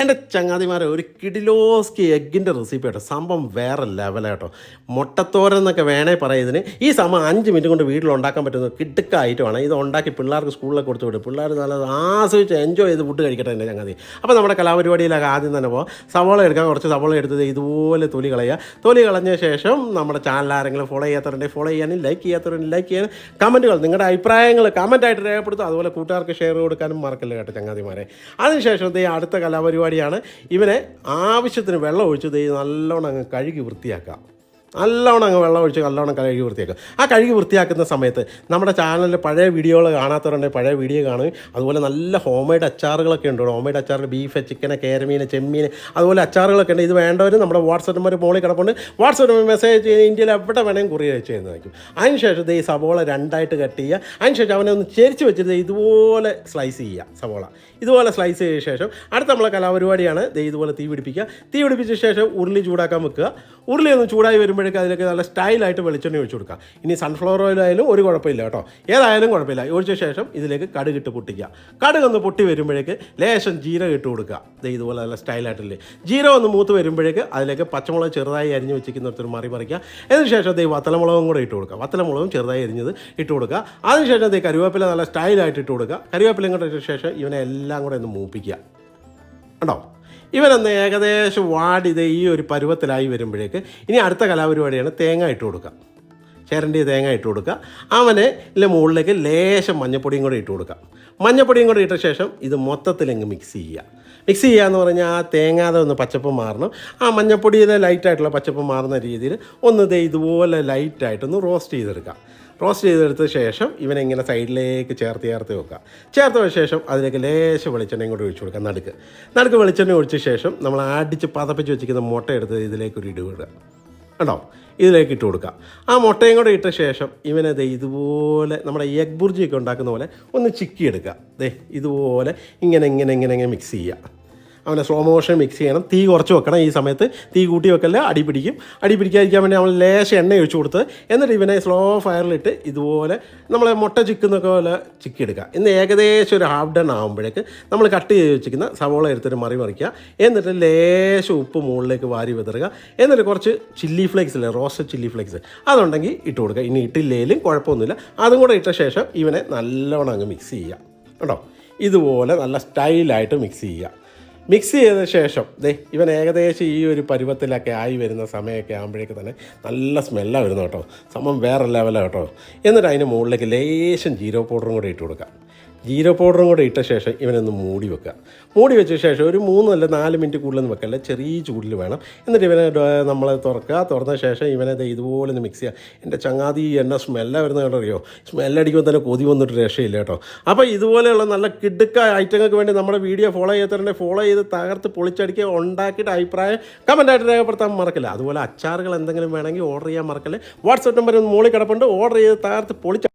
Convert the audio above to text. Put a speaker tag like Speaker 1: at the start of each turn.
Speaker 1: എന്റെ ചങ്ങാതിമാരെ ഒരു കിഡിലോസ്കി എഗ്ഗിന്റെ റെസിപ്പി കേട്ടോ സംഭവം വേറെ ലെവലാട്ടോ മുട്ടത്തോരൻ എന്നൊക്കെ വേണേ പറയുന്നതിന് ഈ സമയം അഞ്ച് മിനിറ്റ് കൊണ്ട് വീട്ടിൽ ഉണ്ടാക്കാൻ പറ്റുന്ന കിടുക്ക ഐറ്റമാണ് ഇത് ഉണ്ടാക്കി പിള്ളേർക്ക് സ്കൂളിലൊക്കെ കൊടുത്തു വിടും. പിള്ളേർ നല്ല ആസ്വദിച്ച് എൻജോയ് ചെയ്ത് ഫുഡ് കഴിക്കട്ടെ എന്റെ ചങ്ങാതി. അപ്പോൾ നമ്മുടെ കലാപരിപാടിയിലൊക്കെ ആദ്യം തന്നെ പോകാം സവോള എടുക്കാം കുറച്ച് സവോള എടുത്തത് ഇതുപോലെ തൊലി കളയുക. തൊലി കളഞ്ഞ ശേഷം നമ്മുടെ ചാനൽ ആരെങ്കിലും ഫോളോ ചെയ്യാത്തവരുണ്ടെങ്കിൽ ഫോളോ ചെയ്യാനും ലൈക്ക് ചെയ്യാത്തവരുണ്ടെങ്കിൽ ലൈക്ക് ചെയ്യാനും കമന്റുകൾ നിങ്ങളുടെ അഭിപ്രായങ്ങൾ കമന്റായിട്ട് രേഖപ്പെടുത്തും അതുപോലെ കൂട്ടുകാർക്ക് ഷെയർ കൊടുക്കാനും മറക്കല്ലേ കേട്ടോ ചങ്ങാതിമാരെ. അതിനുശേഷം അടുത്ത കലാപരിപാടിയാണ് ഇവനെ ആവശ്യത്തിന് വെള്ളം ഒഴിച്ച് ദേ നല്ലോണം അങ്ങ് കഴുകി വൃത്തിയാക്കാം. നല്ലോണം അങ്ങ് വെള്ളം ഒഴിച്ച് നല്ലവണ്ണം കഴുകി വൃത്തിയാക്കുക. ആ കഴുകി വൃത്തിയാക്കുന്ന സമയത്ത് നമ്മുടെ ചാനലിൽ പഴയ വീഡിയോകൾ കാണാത്തവരുണ്ടെങ്കിൽ പഴയ വീഡിയോ കാണുകയും അതുപോലെ നല്ല ഹോം മെയ്ഡ് അച്ചാറുകളൊക്കെ ഉണ്ട് ഹോം മെയ്ഡ് അച്ചാറിൽ ബീഫ് ചിക്കൻ കേരമീൻ ചെമ്മീൻ അതുപോലെ അച്ചാറുകളൊക്കെ ഉണ്ട്. ഇത് വേണ്ടവർ നമ്മുടെ വാട്സപ്പ് നമ്പർ മോളിൽ കിടപ്പുണ്ട്. വാട്സപ്പ് മെസ്സേജ് ഇന്ത്യയിൽ എവിടെ വേണമെങ്കിൽ കുറിയർ ചെയ്യുന്നതായിരിക്കും അതിനുശേഷം ദേ ഈ സവോള രണ്ടായിട്ട് കട്ട് ചെയ്യുക. അതിനുശേഷം അവനെ ഒന്ന് ചെരിച്ച് വെച്ചിട്ട് ഇതുപോലെ സ്ലൈസ് ചെയ്യുക സവോള. ഇതുപോലെ സ്ലൈസ് ചെയ്ത ശേഷം അടുത്ത നമ്മളെ കലാപരിപാടിയാണ് ഇതുപോലെ തീ പിടിപ്പിക്കുക. തീ പിടിപ്പിച്ച ശേഷം ഉരുളി ചൂടാക്കാൻ വെക്കുക. ഉരുളി ഒന്ന് ചൂടായി വരുമ്പോഴേക്ക് അതിലേക്ക് നല്ല സ്റ്റൈലായിട്ട് വെളിച്ചെണ്ണ ഒഴിച്ചു കൊടുക്കുക ഇനി സൺഫ്ലവർ ഓയിലായാലും ഒരു കുഴപ്പമില്ല കേട്ടോ. ഏതായാലും കുഴപ്പമില്ല. ഒഴിച്ച ശേഷം ഇതിലേക്ക് കടുകിട്ട് പൊട്ടിക്കുക. കടുക് ഒന്ന് പൊട്ടി വരുമ്പോഴേക്ക് ലേശം ജീരകം ഇട്ട് കൊടുക്കുക. ദേ ഇതുപോലെ നല്ല സ്റ്റൈലായിട്ടില്ലേ? ജീരകം ഒന്ന് മൂത്ത് വരുമ്പോഴേക്ക് അതിലേക്ക് പച്ചമുളക് ചെറുതായി അരിഞ്ഞ് വെച്ചിരിക്കുന്നിടത്തൊരു മറി പറിക്കുക അതിനുശേഷം ദേ വത്തലമുളകും കൂടെ ഇട്ട് കൊടുക്കുക. വത്തലമുളകും ചെറുതായി അരിഞ്ഞത് ഇട്ട് കൊടുക്കുക. അതിനുശേഷം ദേ കരുവേപ്പില നല്ല സ്റ്റൈലായിട്ട് ഇട്ട് കൊടുക്കുക. കരുവേപ്പിലയും കൂടെ ശേഷം ഇവനെ എല്ലാം കൂടെ ഒന്ന് മൂപ്പിക്കുക. കണ്ടോ? ഇവനൊന്ന് ഏകദേശം വാടിത് ഈ ഒരു പരുവത്തിലായി വരുമ്പോഴേക്ക് ഇനി അടുത്ത കലാപരിപാടിയാണ് തേങ്ങ ഇട്ട് കൊടുക്കുക. ചേരണ്ടി തേങ്ങ ഇട്ട് കൊടുക്കുക. അവന് ഇല്ല മുകളിലേക്ക് ലേശം മഞ്ഞപ്പൊടിയും കൂടെ ഇട്ട് കൊടുക്കുക. മഞ്ഞപ്പൊടിയും കൂടെ ഇട്ട ശേഷം ഇത് മൊത്തത്തിലങ്ങ് മിക്സ് ചെയ്യുക. മിക്സ് ചെയ്യുക എന്ന് പറഞ്ഞാൽ ആ തേങ്ങാതെ ഒന്ന് പച്ചപ്പ് മാറണം. ആ മഞ്ഞപ്പൊടിയിലെ ലൈറ്റായിട്ടുള്ള പച്ചപ്പ് മാറുന്ന രീതിയിൽ ഒന്ന് ഇതുപോലെ ലൈറ്റായിട്ടൊന്ന് റോസ്റ്റ് ചെയ്തെടുക്കുക. റോസ്റ്റ് ചെയ്തെടുത്ത ശേഷം ഇവനെ ഇങ്ങനെ സൈഡിലേക്ക് ചേർത്ത് ചേർത്ത് വെക്കുക. ചേർത്ത് ശേഷം അതിലേക്ക് ലേശം വെളിച്ചെണ്ണ ഇങ്ങോട്ട് ഒഴിച്ചു കൊടുക്കുക. നടുക്ക്. നടുക്ക് വെളിച്ചെണ്ണ ഒഴിച്ച ശേഷം നമ്മൾ അടിച്ച് പതപ്പിച്ച് വെച്ചിരിക്കുന്ന മുട്ട എടുത്ത് ഇതിലേക്ക് ഒരു ഇടുക കണ്ടോ? ഇതിലേക്ക് ഇട്ട് കൊടുക്കുക. ആ മുട്ടയും കൂടെ ഇട്ട ശേഷം ഇവനത് ഇതുപോലെ നമ്മുടെ എഗ് ബുർജിയൊക്കെ ഉണ്ടാക്കുന്ന പോലെ ഒന്ന് ചിക്കി എടുക്കുക ദേ ഇതുപോലെ ഇങ്ങനെ ഇങ്ങനെ ഇങ്ങനെ ഇങ്ങനെ മിക്സ് ചെയ്യുക. അവനെ സ്ലോ മോഷൻ മിക്സ് ചെയ്യണം. തീ കുറച്ച് വെക്കണം ഈ സമയത്ത്. തീ കൂട്ടി വെക്കല്ല അടി പിടിക്കും. അടി പിടിക്കാതിരിക്കാൻ വേണ്ടി നമ്മൾ ലേശം എണ്ണ ഒഴിച്ചു കൊടുത്ത് എന്നിട്ട് ഇവനെ സ്ലോ ഫയറിലിട്ട് ഇതുപോലെ നമ്മൾ മുട്ട ചിക്കുന്നൊക്കെ പോലെ ചിക്കി എടുക്കുക. ഇന്ന് ഏകദേശം ഒരു ഹാഫ് ഡൺ ആകുമ്പോഴേക്ക് നമ്മൾ കട്ട് ചെയ്ത് വെച്ചിരിക്കുന്ന സവോള എടുത്തിട്ട് മറി മറിക്കുക. എന്നിട്ട് ലേശം ഉപ്പ് മുകളിലേക്ക് വാരി വിതറുക. എന്നിട്ട് കുറച്ച് ചില്ലി ഫ്ലേക്സ് ഇല്ലേ റോസ്റ്റ് ചില്ലി ഫ്ലേക്സ് അതുണ്ടെങ്കിൽ ഇട്ട് കൊടുക്കുക. ഇനി ഇട്ടില്ലേലും കുഴപ്പമൊന്നുമില്ല. അതും കൂടെ ഇട്ട ശേഷം ഇവനെ നല്ലവണ്ണം അങ്ങ് മിക്സ് ചെയ്യുക. കേട്ടോ? ഇതുപോലെ നല്ല സ്റ്റൈലായിട്ട് മിക്സ് ചെയ്യുക. മിക്സ് ചെയ്ത ശേഷം ദേ ഇവൻ ഏകദേശം ഈ ഒരു പരുവത്തിലൊക്കെ ആയി വരുന്ന സമയമൊക്കെ ആകുമ്പോഴേക്ക് തന്നെ നല്ല സ്മെല്ലാണ് വരുന്നത് കേട്ടോ. സംഭവം വേറെ ലെവലാണ് കേട്ടോ. എന്നിട്ട് അതിന് മുകളിലേക്ക് ലേശം ജീരോ പൗഡറും കൂടി ഇട്ട് കൊടുക്കാം. ജീരോ പൗഡറും കൂടെ ഇട്ട ശേഷം ഇവനൊന്ന് മൂടി വെക്കുക. മൂടി വെച്ച ശേഷം ഒരു മൂന്നല്ല നാല് മിനിറ്റ് കൂടുതലൊന്നും വെക്കല്ല ചെറിയ ചൂടിൽ വേണം. എന്നിട്ട് ഇവനെ നമ്മൾ തുറക്കുക. തുറന്ന ശേഷം ഇവനെ ഇതുപോലെ ഒന്ന് മിക്സ് ചെയ്യുക. എന്റെ ചങ്ങാതി എണ്ണ സ്മെല്ല വരുന്ന കണ്ടറിയോ? സ്മെല്ലടിക്കുമ്പോൾ തന്നെ കൊതി വന്നിട്ട് രക്ഷയില്ല കേട്ടോ. അപ്പോൾ ഇതുപോലെയുള്ള നല്ല കിടുക്ക ഐറ്റങ്ങൾക്ക് വേണ്ടി നമ്മുടെ വീഡിയോ ഫോളോ ചെയ്യാത്തവരുടെ ഫോളോ ചെയ്ത് തകർത്ത് പൊളിച്ചടിക്കുക ഉണ്ടാക്കിയിട്ട് അഭിപ്രായം കമന്റായിട്ട് രേഖപ്പെടുത്താൻ മറക്കില്ല. അതുപോലെ അച്ചാറുകൾ എന്തെങ്കിലും വേണമെങ്കിൽ ഓർഡർ ചെയ്യാൻ മറക്കല്ലേ? വാട്സപ്പ് നമ്പർ ഒന്ന് മോളിൽ കിടപ്പുണ്ട് ഓർഡർ ചെയ്ത് തകർത്ത് പൊളിച്ച